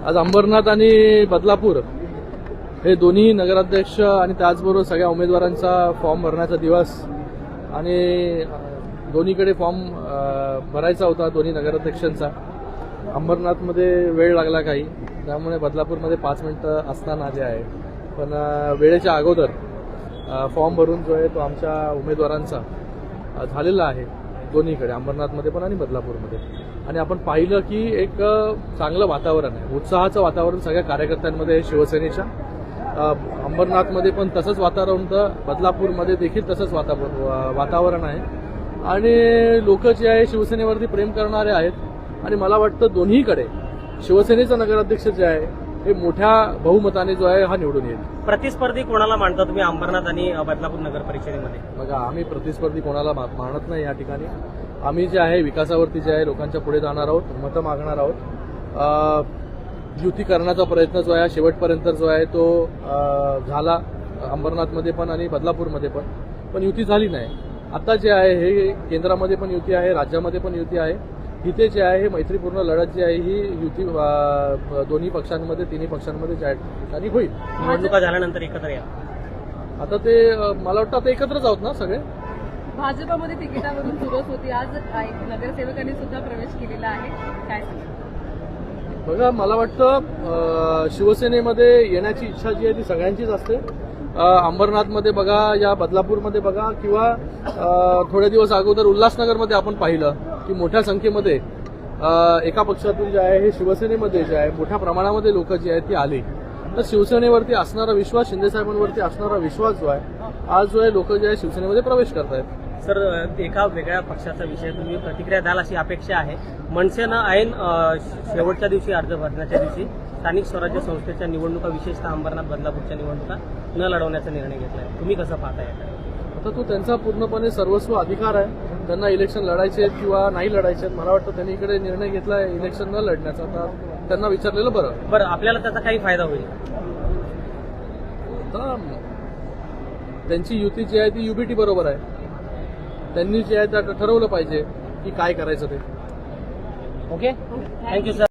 आज अंबरनाथ आणि बदलापूर हे दोन्ही नगराध्यक्ष आणि त्याचबरोबर सगळ्या उमेदवारांचा फॉर्म भरण्याचा दिवस आणि दोन्हीकडे फॉर्म भरायचा होता दोन्ही नगराध्यक्षांचा. अंबरनाथमध्ये वेळ लागला काही त्यामुळे बदलापूरमध्ये पाच मिनटं असताना जे आहे. पण वेळेच्या अगोदर फॉर्म भरून जो आहे तो आमच्या उमेदवारांचा झालेला आहे. दोन्हीकडे अंबरनाथमध्ये पण आणि बदलापूरमध्ये. आणि आपण पाहिलं की एक चांगलं वातावरण आहे. उत्साहाचं वातावरण सगळ्या कार्यकर्त्यांमध्ये आहे शिवसेनेच्या. अंबरनाथमध्ये पण तसंच वातावरण होतं. बदलापूरमध्ये देखील तसंच वातावरण वा- वातावरण आहे. आणि लोक जे आहे शिवसेनेवरती प्रेम करणारे आहेत. आणि मला वाटतं दोन्हीकडे शिवसेनेचा नगराध्यक्ष जे आहे हे मोठ्या बहुमताने जो आहे हा निवडून येईल. प्रतिस्पर्धी कोणाला मांडता तुम्ही? अंबरनाथ आणि बदलापूर नगर परिषदेमध्ये? बघा आम्ही प्रतिस्पर्धी कोणाला मा- मानत नाही या ठिकाणी. आम्ही जे आहे विकासावरती जे आहे लोकांच्या पुढे जाणार आहोत मतं मागणार आहोत. अं, युती करण्याचा प्रयत्न जो आहे शेवटपर्यंत जो आहे तो अं, झाला. अंबरनाथमध्ये पण आणि बदलापूरमध्ये पण. पण युती झाली नाही. आता जे आहे हे केंद्रामध्ये पण युती आहे राज्यामध्ये पण युती आहे. इथे जे आहे हे मैत्रीपूर्ण लढत जी आहे ही युती दोन्ही पक्षांमध्ये तिन्ही पक्षांमध्ये ज्या ठिकाणी होईल. निवडणुका झाल्यानंतर एकत्र या. आता ते मला वाटतं आता एकत्रच आहोत ना सगळे? भाजपमध्ये तिकिटावरून चुरस होती. आज एक नगरसेवकांनी सुद्धा प्रवेश केलेला आहे. काय बघा मला वाटतं शिवसेनेमध्ये येण्याची इच्छा जी आहे ती सगळ्यांचीच असते. अंबरनाथमध्ये बघा या बदलापूरमध्ये बघा किंवा थोडे दिवस अगोदर उल्हासनगरमध्ये आपण पाहिलं. की मोठ्या संख्येमध्ये एका पक्षातून जे आहे हे शिवसेनेमध्ये जे आहे मोठ्या प्रमाणामध्ये लोक जी आहेत ती आली. तर शिवसेनेवरती असणारा विश्वास शिंदेसाहेबांवरती असणारा विश्वास जो आहे आज जो आहे लोक जे आहे शिवसेनेमध्ये प्रवेश करतायत. सर अ, एका वेगळ्या पक्षाचा विषय तुम्ही प्रतिक्रिया द्याल अशी अपेक्षा आहे. मनसेनं ऐन शेवटच्या दिवशी अर्ज भरण्याच्या दिवशी स्थानिक स्वराज्य संस्थेच्या निवडणुका विशेषतः अंबरनाथ बदलापूरच्या निवडणुका न लढवण्याचा निर्णय घेतलाय. तुम्ही कसं पाहताय? आता तो त्यांचा पूर्णपणे सर्वस्व अधिकार आहे. त्यांना इलेक्शन लढायचे आहेत किंवा नाही लढायचे आहेत मला वाटतं त्यांनी इकडे निर्णय घेतला इलेक्शन न लढण्याचा. तर त्यांना विचारलेलं बरं. बरं आपल्याला त्याचा काही फायदा होईल. त्यांची युती जी आहे ती युबीटी बरोबर आहे. त्यांनी जे आहे ते आता ठरवलं पाहिजे की काय करायचं ते. Okay thank you sir